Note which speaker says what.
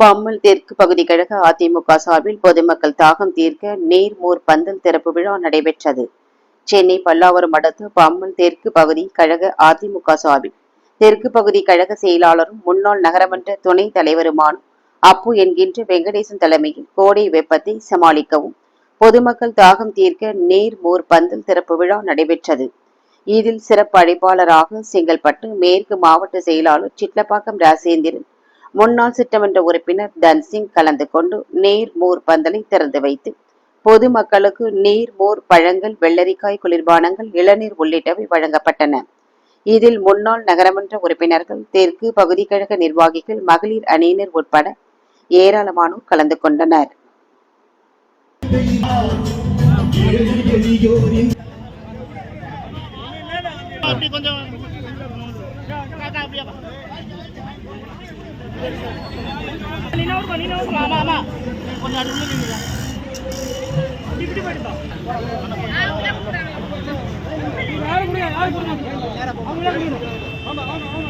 Speaker 1: பம்மல் தெற்கு பகுதி கழக அதிமுக சார்பில் பொதுமக்கள் தாகம் தீர்க்க நீர்மோர் பந்தல் திறப்பு விழா நடைபெற்றது. சென்னை பல்லாவரம் அடுத்த பம்மல் தெற்கு பகுதி கழக அதிமுக சார்பில். தெற்கு பகுதி கழக செயலாளரும் முன்னாள் நகரமன்ற துணை தலைவருமான அப்பு என்கின்ற வெங்கடேசன் தலைமையில் கோடை வெப்பத்தை சமாளிக்கவும் பொதுமக்கள் தாகம் தீர்க்க நீர் மோர் பந்தல் திறப்பு விழா நடைபெற்றது. இதில் சிறப்பு அழைப்பாளராக செங்கல்பட்டு மேற்கு மாவட்ட செயலாளர் சிட்லப்பாக்கம் ராசேந்திரன் முன்னாள் சட்டமன்ற உறுப்பினர் தன்சிங் கலந்து கொண்டு நீர் மோர் பந்தலை திறந்து வைத்து பொதுமக்களுக்கு நீர் மோர் பழங்கள் வெள்ளரிக்காய் குளிர்பானங்கள் இளநீர் உள்ளிட்டவை வழங்கப்பட்டன. இதில் முன்னாள் நகரமன்ற உறுப்பினர்கள் தெற்கு பகுதி கழக நிர்வாகிகள் மகளிர் அணியினர் உட்பட ஏராளமானோர் கலந்து கொண்டனர்.
Speaker 2: கொஞ்சம் కొన్ని అడుగులు ఇప్పుడు పెడతాం అవును
Speaker 3: అవును అవును